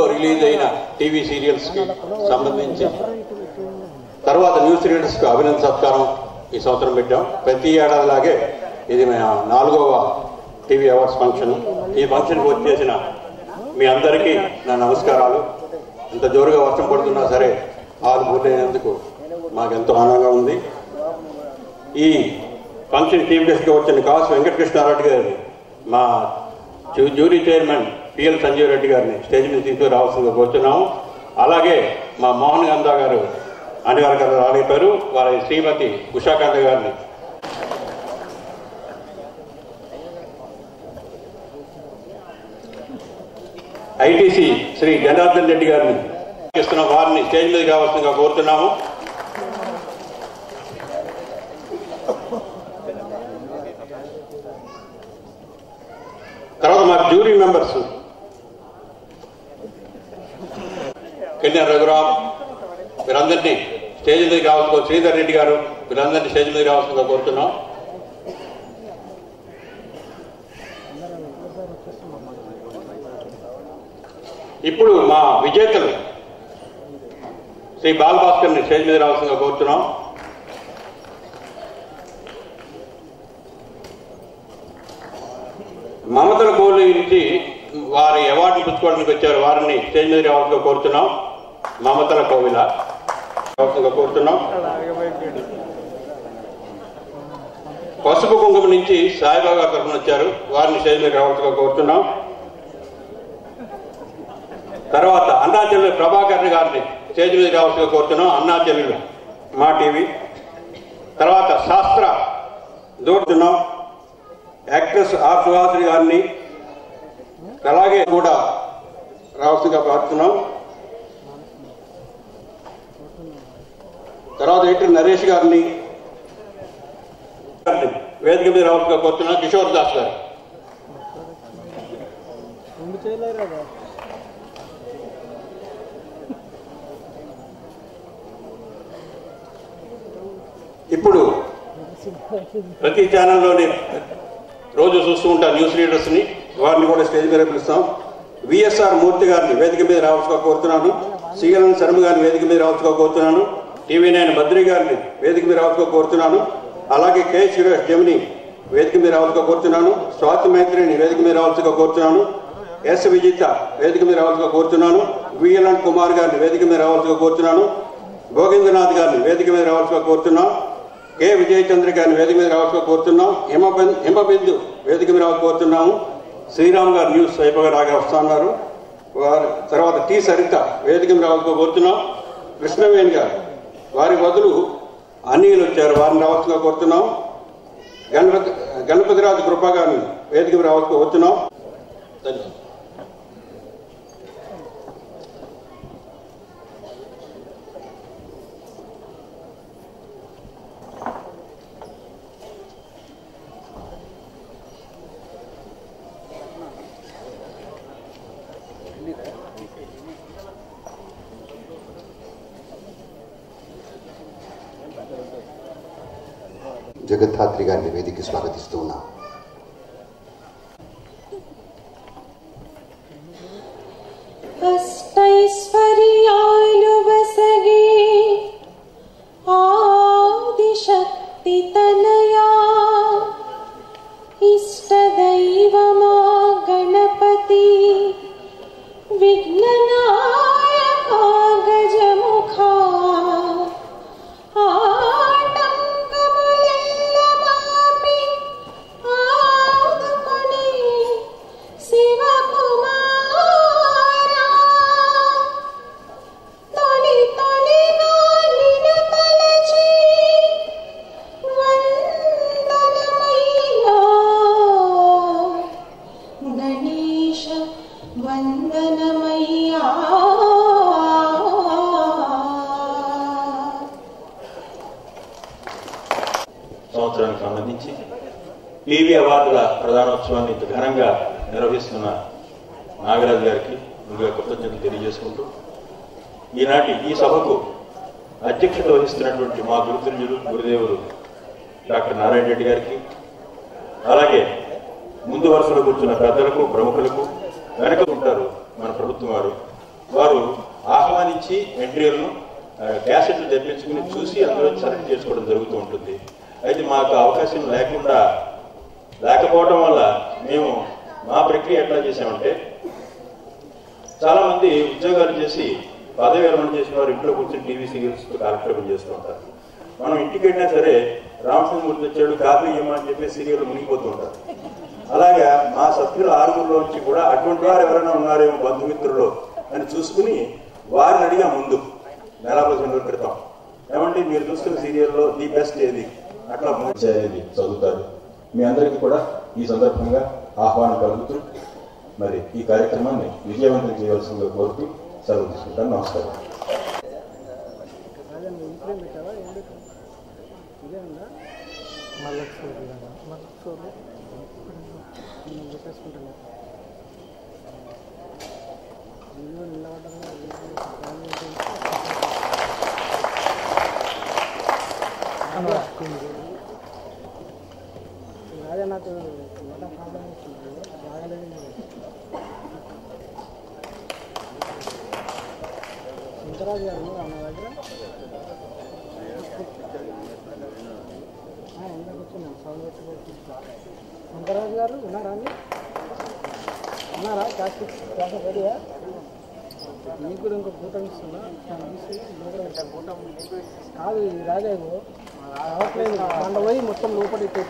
Release అయిన TV సీరియల్స్కి సంబంధించి. తర్వాత న్యూస్ రీడర్స్కు అభినందన సత్కారం ఈ సంవత్సరం పెట్టాం. ప్రతి ఏడాదిలాగే ఇది మన నాలుగవ టీవీ అవార్డ్స్ ఫంక్షన్. ఈ ఫంక్షన్కి వచ్చేసిన మీ అందరికీ నా నమస్కారాలు. ఇంత జోరుగా వర్షం పడుతున్నా సరే ఆరు పూర్తయినందుకు మాకు ఎంతో ఆనందంగా ఉంది. ఈ ఫంక్షన్ చీఫ్ గెస్ట్ వచ్చిన కాసు వెంకటకృష్ణారెడ్డి గారిని మా jury chairman P L Sanjeev Reddy గారిని స్టేజ్ మీద తీసుకురావాల్సిందిగా కోరుతున్నాము అలాగే మా మోహన్ గంధా గారు అనివార్య గారు రాలేపారు వారి శ్రీమతి ఉషాకాంత గారిని. ఐటీసీ శ్రీ జనార్దన్ రెడ్డి గారిని ఇస్తున్న వారిని స్టేజ్ మీద కావాల్సిందిగా కోరుతున్నాము. తర్వాత మా జ్యూరీ మెంబర్స్ కెన్యా రఘురామ్ వీరందరినీ స్టేజ్ మీదకి కావాల్సిన శ్రీధర్ రెడ్డి గారు వీరందరినీ స్టేజ్ మీదకి కావాల్సిందిగా కోరుతున్నాం. ఇప్పుడు మా విజేతలు శ్రీ బాలభాస్కర్ని స్టేజ్ మీద రావాల్సిందిగా కోరుతున్నాం. మమతల గోలు నుంచి వారి అవార్డు పుచ్చుకోవడానికి వచ్చారు. వారిని స్టేజ్ మీద రావాల్సిందిగా కోరుతున్నాం. మమతల కోవిల. కోరుతున్నాం. పసుపు కుంకుమ నుంచి సాయిబాబా తరఫున వచ్చారు. వారిని శైలి మీద కోరుతున్నాం. తర్వాత అన్నా చెల్లెలు ప్రభాకర్ గారిని స్టేజ్ మీద రావాల్సిందిగా కోరుతున్నాం. అన్నాచల్లు మా టీవీ. తర్వాత శాస్త్ర దూడుతున్నాం యాక్ట్రెస్ ఆర్ సుహాసిని గారిని అలాగే కూడా రావాల్సిగా కోరుతున్నాం తర్వాత ఎయిటర్ నరేష్ గారిని? వేదిక మీద రావాల్సిందిగా కోరుతున్నాం కిషోర్ దాస్ గారు. ఇప్పుడు ప్రతి ఛానల్లోని రోజు చూస్తూ ఉంటాం న్యూస్ రీడర్స్ని వారిని కూడా స్టేజ్ మీద పిలుస్తాం. విఎస్ఆర్ మూర్తి గారిని వేదిక మీద రావచ్చుకో కోరుతున్నాను. సిఎల్ఎన్ శర్మ గారిని వేదిక మీద రావచ్చుగా కోరుతున్నాను. టీవీ నైన్ బద్రి గారిని వేదిక మీద రావాల్సిగా కోరుతున్నాను. అలాగే కె. సురేష్ జమిని వేదిక మీద రావాల్సిగా కోరుతున్నాను. స్వాతి మైత్రిని వేదిక మీద రావాల్సిగా కోరుతున్నాను. ఎస్. విజిత వేదిక మీద రావాల్సిగా కోరుతున్నాను. విఎల్ఎన్ కుమార్ గారిని వేదిక మీద రావాల్సిగా కోరుతున్నాను. గోవిందనాథ్ గారిని వేదిక మీద రావాల్సిగా కోరుతున్నాం. కె. విజయచంద్ర గారిని వేదిక మీద రావాల్సిగా కోరుతున్నాం. హిమబిందు హిమబిందు వేదిక మీద రావాలి కోరుతున్నాము. శ్రీరామ్ గారు న్యూస్ అయిపోగా రాగా వస్తున్నారు. వారి తర్వాత టి. సరిత వేదిక మీద రావాల్సిగా కోరుతున్నాం. కృష్ణవేణి గారు వారి బదులు అన్నీలు వచ్చారు. వారిని రావాల్సిగా కోరుతున్నాం. గణపతి గణపతిరాజు కృపా గారిని వేదిక మీద కోరుతున్నాం. ధన్యవాదాలు. జగద్ధాత్రి గారిని వేదిక స్వాగతిస్తూ ఉన్నాం అష్టైశ్వర్యాలు వసగే ఆదిశక్తి తనయా ఇష్టదైవమా ప్రధానోత్సవాన్ని ఇంత ఘనంగా నిర్వహిస్తున్న నాగరాజు గారికి ముందుగా కృతజ్ఞతలు తెలియజేసుకుంటూ ఈనాటి ఈ సభకు అధ్యక్షత వహిస్తున్నటువంటి మా గురుతుల్యులు గురుదేవులు డాక్టర్ నారాయణ రెడ్డి గారికి అలాగే ముందు వరుసలో కూర్చున్న పెద్దలకు ప్రముఖులకు వెనక ఉంటారు మన ప్రభుత్వం వారు. వారు ఆహ్వానించి ఎంట్రీలను క్యాసెట్లు తెప్పించుకుని చూసి అందులో సెలెక్ట్ చేసుకోవడం జరుగుతూ ఉంటుంది. అయితే మాకు అవకాశం లేకుండా లేకపోవడం వల్ల మేము మా ప్రక్రియ ఎట్లా చేసామంటే చాలా మంది ఉద్యోగాలు చేసి పదవి విరమణ చేసిన వారు ఇంట్లో కూర్చొని టీవీ సీరియల్స్ కాలక్షేపం చేస్తూ ఉంటారు. మనం ఇంటికి వెళ్ళినా సరే రామచంద్రమూర్తి వచ్చాడు కాఫీ ఇవ్వమని చెప్పి సీరియల్ మునిగిపోతూ ఉంటారు. అలాగా మా సభ్యుల ఆరుగురులో నుంచి కూడా అటువంటి వారు ఎవరైనా ఉన్నారేమో బంధుమిత్రులు అని చూసుకుని వారిని అడిగా ముందు నెల పదిహేను రోజుల క్రితం. ఏమంటే మీరు చూస్తున్న సీరియల్లో ది బెస్ట్ ఏది? అట్లా చదువుతారు. మీ అందరికీ కూడా ఈ సందర్భంగా ఆహ్వానం కలుగుతూ మరి ఈ కార్యక్రమాన్ని విజయవంతం చేయవలసిందిగా కోరుతూ సెలవు తీసుకుంటాను. నమస్కారం. నిలబడ్డా నువ్వు ఇంట్లో పెట్టావా ఏం పెట్టావు ఇదే ఉందా మళ్ళీ ఒకసారి మళ్ళీ ఒకసారి నేను పెట్టేసుకుంటాను వీడియో నిలబడ్డా అదే నాకు ఎంత ప్రాబ్లం వచ్చింది బాగలేదు శంకరాజు గారు ఉన్నారా మా దగ్గర? ఆ, ఇందాక వచ్చిందాం సౌండ్ పెట్టుకోవచ్చు శంకరాజు గారు ఉన్నారా అండి? ఉన్నారా? క్యాష్ క్యాష్ రెడీయా? మీకు కూడా ఇంకో కూటమి ఇస్తున్నా కాదు ఇది మన పోయి మొత్తం లోపలి ఇక్కడ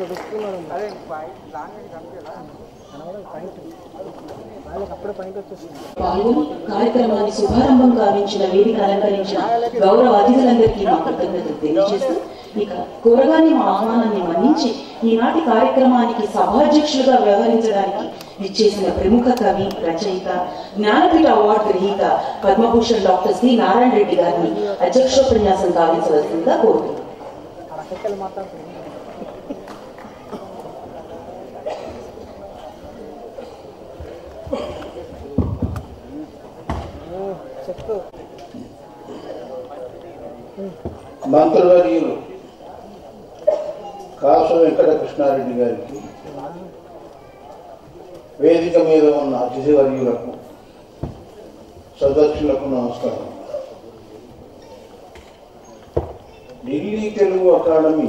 కార్యక్రమాన్ని శుభారంభం కావించిన వేదిక అలంకరించిన గౌరవ అతిథులందరికీ మా కృతజ్ఞతలు తెలియజేస్తూ ఇక కూరగాని మా ఆహ్వానాన్ని మన్నించి ఈనాటి కార్యక్రమానికి సభాధ్యక్షులుగా వ్యవహరించడానికి విచ్చేసిన ప్రముఖ కవి రచయిత జ్ఞానపీఠ అవార్డు గ్రహీత పద్మభూషణ్ డాక్టర్ శ్రీ నారాయణ రెడ్డి గారిని అధ్యక్షోపన్యాసం గావించవలసిందిగా కోరుతున్నాను అక్కడ అక్కడికి మాట్లాడుతున్నాను చెప్తూ మంత్రివర్యులు కాసు వెంకట కృష్ణారెడ్డి గారికి వేదిక మీద ఉన్న అతిథివర్యులకు సదస్సులకు నమస్కారం. ఢిల్లీ తెలుగు అకాడమీ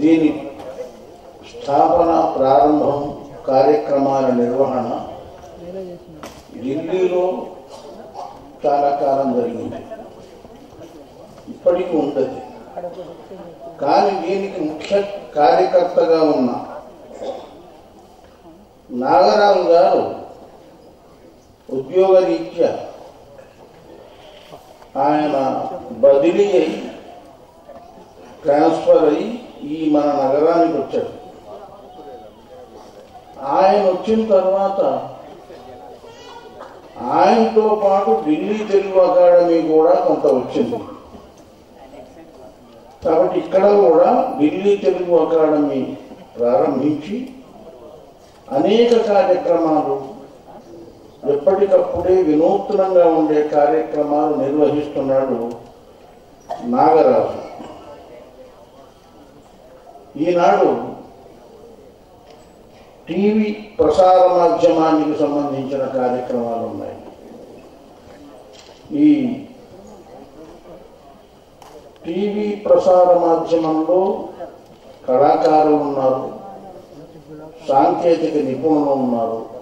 దీని స్థాపన ప్రారంభం కార్యక్రమాల నిర్వహణ ఢిల్లీలో చాలా కాలం జరిగింది. ఇప్పటికీ ఉంటుంది. కానీ దీనికి ముఖ్య కార్యకర్తగా ఉన్న నాగరాజు గారు ఉద్యోగరీత్యా ఆయన బదిలీ అయి ట్రాన్స్ఫర్ అయి ఈ మన నగరానికి వచ్చాడు. ఆయన వచ్చిన తర్వాత ఆయనతో పాటు ఢిల్లీ తెలుగు అకాడమీ కూడా కొంత వచ్చింది. కాబట్టి ఇక్కడ కూడా ఢిల్లీ తెలుగు అకాడమీ ప్రారంభించి అనేక కార్యక్రమాలు ఎప్పటికప్పుడే వినూత్నంగా ఉండే కార్యక్రమాలు నిర్వహిస్తున్నాడు నాగరాజు. ఈనాడు టీవీ ప్రసార మాధ్యమానికి సంబంధించిన కార్యక్రమాలు ఉన్నాయి. ఈ టీవీ ప్రసార మాధ్యమంలో కళాకారులు ఉన్నారు సాంకేతిక నిపుణులు ఉన్నారు.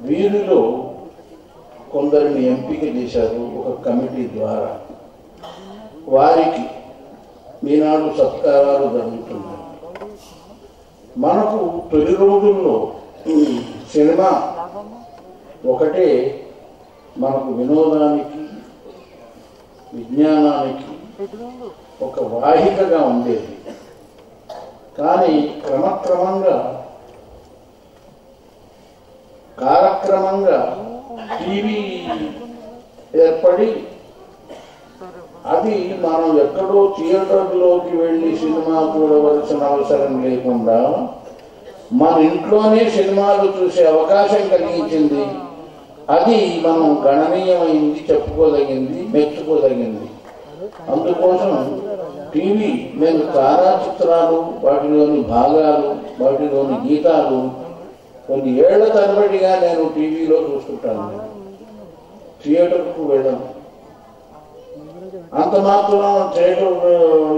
వీరిలో కొందరిని ఎంపిక చేశారు ఒక కమిటీ ద్వారా. వారికి ఈనాడు సత్కారాలు జరుగుతున్నాయి. మనకు తొలి రోజుల్లో ఈ సినిమా ఒకటే మనకు వినోదానికి విజ్ఞానానికి ఒక వాహికగా ఉండేది. కానీ క్రమక్రమంగా కాలక్రమంగా టీవీ ఏర్పడి అది మనం ఎక్కడో థియేటర్లోకి వెళ్ళి సినిమా చూడవలసిన అవసరం లేకుండా మన ఇంట్లోనే సినిమాలు చూసే అవకాశం కలిగించింది. అది మనం గణనీయమైంది చెప్పుకోదగింది మెచ్చుకోదగింది. అందుకోసం టీవీ మేము తారా చిత్రాలు వాటిలోని భాగాలు వాటిలోని గీతాలు కొన్ని ఏళ్ళ తరబడిగా నేను టీవీలో చూస్తుంటాను. థియేటర్కు వెళ్ళను. అంత మాత్రం థియేటర్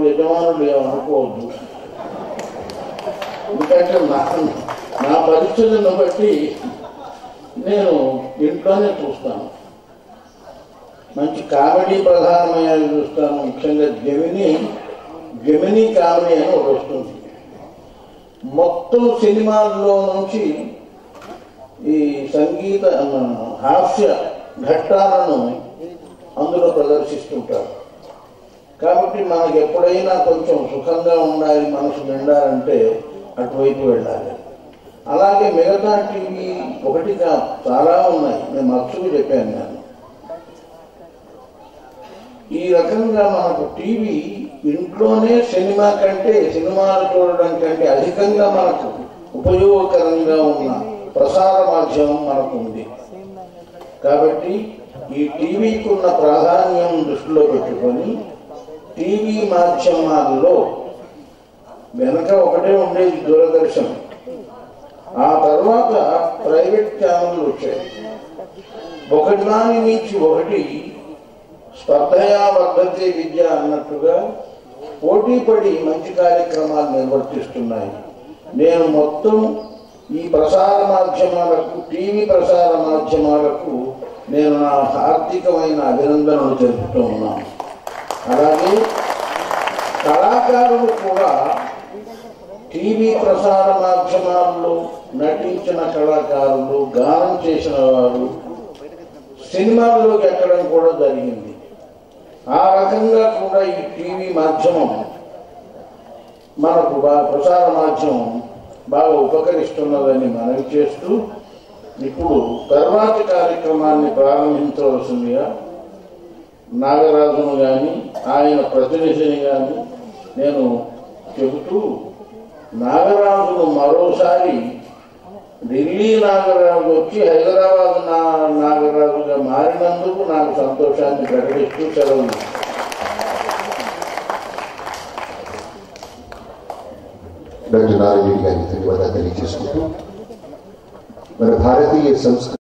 యజమానులు ఏమనుకోవద్దు ఎందుకంటే నా నా పరిస్థితులను బట్టి నేను ఇంట్లోనే చూస్తాను. మంచి కామెడీ ప్రధానమైన చూస్తాను. ముఖ్యంగా జమిని జమిని కామెడీ అని ఒకటి వస్తుంది. మొత్తం సినిమాల్లో నుంచి ఈ సంగీత హాస్య ఘట్టాలను అందులో ప్రదర్శిస్తుంటారు. కాబట్టి మనకి ఎప్పుడైనా కొంచెం సుఖంగా ఉండాలి మనసు నిండాలంటే అటువైపు వెళ్ళాలి. అలాగే మిగతా టీవీ ఒకటిగా చాలా ఉన్నాయి. నేను మర్చుకు చెప్పాను నేను ఈ రకంగా మనకు టీవీ ఇంట్లోనే సినిమా కంటే సినిమాలు చూడడం కంటే అధికంగా మనకు ఉపయోగకరంగా ఉన్న ప్రసార మాధ్యమం మనకు ఉంది కాబట్టి ఈ టీవీకి ఉన్న ప్రాధాన్యం దృష్టిలో పెట్టుకొని టీవీ మాధ్యమాల్లో వెనక ఒకటే ఉండేది దూరదర్శన్. ఆ తర్వాత ప్రైవేట్ ఛానళ్ళు వచ్చాయి. ఒకటి దాని నుంచి ఒకటి స్పర్ధయా వర్ధతే విద్య అన్నట్టుగా పోటీ పడి మంచి కార్యక్రమాలు నిర్వర్తిస్తున్నాయి. నేను మొత్తం ఈ ప్రసార మాధ్యమాలకు టీవీ ప్రసార మాధ్యమాలకు నేను నా హార్దికమైన అభినందనలు తెలుపుతూ ఉన్నాను. అలాగే కళాకారులు కూడా టీవీ ప్రసార మాధ్యమాల్లో నటించిన కళాకారులు గానం చేసిన వారు సినిమాల్లోకి ఎక్కడం కూడా జరిగింది. ఆ రకంగా కూడా ఈ టీవీ మాధ్యమం మనకు ప్రసార మాధ్యమం బాగా ఉపకరిస్తున్నదని మనవి చేస్తూ ఇప్పుడు తర్వాతి కార్యక్రమాన్ని ప్రారంభించవలసిందిగా నాగరాజును కానీ ఆయన ప్రతినిధిని కానీ నేను చెబుతూ నాగరాజును మరోసారి ఢిల్లీ నాగరాజు వచ్చి హైదరాబాద్ నా నాగరాజుగా మారినందుకు నాకు సంతోషాన్ని ప్రకటిస్తూ సెలవు. డాక్టర్ నారాయణ గారికి ధన్యవాదాలు తెలియజేసుకుంటూ మన భారతీయ సంస్కృతి